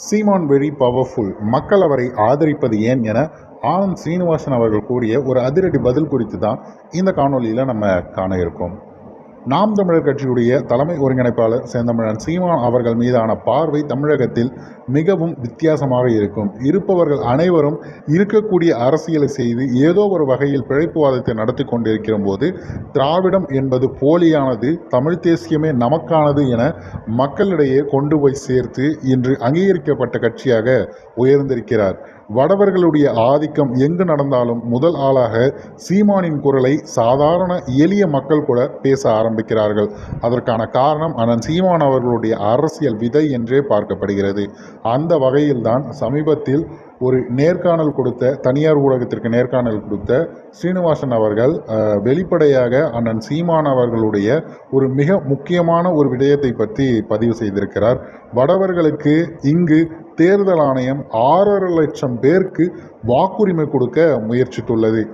சீமான் very powerful மக்கள் அவரை ஆதரிப்பது ஏன் என ஆனந்த் சீனிவாசன் அவர்கள் கூறிய ஒரு அதிரடி பதில் குறித்து தான் இந்த காணொளியில் நம்ம காண இருக்கோம். நாம் தமிழர் கட்சியுடைய தலைமை ஒருங்கிணைப்பாளர் சேந்தமிழன் சீமான் அவர்கள் மீதான பார்வை தமிழகத்தில் மிகவும் வித்தியாசமாக இருக்கும். இருப்பவர்கள் அனைவரும் இருக்கக்கூடிய அரசியலை செய்து ஏதோ ஒரு வகையில் பிழைப்புவாதத்தை நடத்தி கொண்டிருக்கிற போது திராவிடம் என்பது போலியானது தமிழ் தேசியமே நமக்கானது என மக்களிடையே கொண்டு போய் சேர்த்து இன்று அங்கீகரிக்கப்பட்ட கட்சியாக உயர்ந்திருக்கிறார். வடவர்களுடைய ஆதிக்கம் எங்கு நடந்தாலும் முதல் ஆளாக சீமானின் குரலை சாதாரண எளிய மக்கள் கூட பேச ஆரம்பிக்கிறார்கள். அதற்கான காரணம் அண்ணன் சீமான் அவர்களுடைய அரசியல் விதை என்றே பார்க்கப்படுகிறது. அந்த வகையில்தான் சமீபத்தில் ஒரு நேர்காணல் கொடுத்த தனியார் ஊடகத்திற்கு நேர்காணல் கொடுத்த ஸ்ரீனிவாசன் அவர்கள் வெளிப்படையாக அண்ணன் சீமான் அவர்களுடைய ஒரு மிக முக்கியமான ஒரு விடயத்தை பற்றி பதிவு செய்திருக்கிறார். வடவர்களுக்கு இங்கு தேர்தல் ஆணையம் ஆறரை லட்சம் பேருக்கு வாக்குரிமை கொடுக்க முயற்சித்துள்ளது.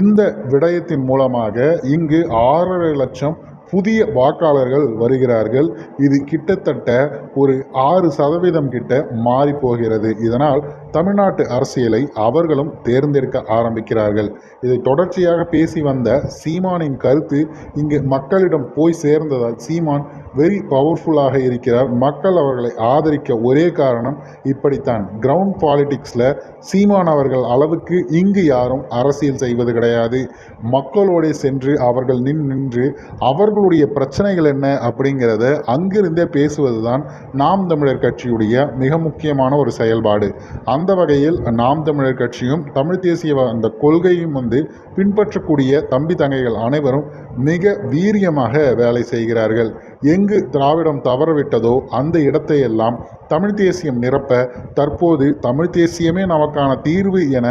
இந்த விடயத்தின் மூலமாக இங்கு ஆறரை லட்சம் புதிய வாக்காளர்கள் வருகிறார்கள். இது கிட்டத்தட்ட ஒரு ஆறு சதவீதம் கிட்ட மாறி போகிறது இதனால் தமிழ்நாட்டு அரசியலை அவர்களும் தேர்ந்தெடுக்க ஆரம்பிக்கிறார்கள். இதை தொடர்ச்சியாக பேசி வந்த சீமானின் கருத்து இங்கு மக்களிடம் போய் சேர்ந்ததால் சீமான் வெரி பவர்ஃபுல்லாக இருக்கிறார். மக்கள் அவர்களை ஆதரிக்க ஒரே காரணம் இப்படித்தான். கிரவுண்ட் பாலிடிக்ஸில் சீமான் அவர்கள் அளவுக்கு இங்கு யாரும் அரசியல் செய்வது கிடையாது. மக்களோட சென்று அவர்கள் நின் நின்று அவர்களுடைய பிரச்சனைகள் என்ன அப்படிங்கிறத அங்கிருந்தே பேசுவது தான் நாம் தமிழர் கட்சியுடைய மிக முக்கியமான ஒரு செயல்பாடு. அந்த வகையில் நாம் தமிழர் கட்சியும் தமிழ் தேசிய அந்த கொள்கையும் வந்து பின்பற்றக்கூடிய தம்பி தங்கைகள் அனைவரும் மிக வீரியமாக வேலை செய்கிறார்கள். எங்கு திராவிடம் தவறவிட்டதோ அந்த இடத்தையெல்லாம் தமிழ் தேசியம் நிரப்ப தற்போது தமிழ் தேசியமே நமக்கான தீர்வு என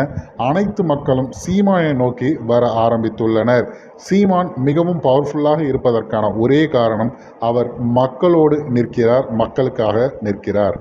அனைத்து மக்களும் சீமானை நோக்கி வர ஆரம்பித்துள்ளனர். சீமான் மிகவும் பவர்ஃபுல்லாக இருப்பதற்கான ஒரே காரணம் அவர் மக்களோடு நிற்கிறார் மக்களுக்காக நிற்கிறார்.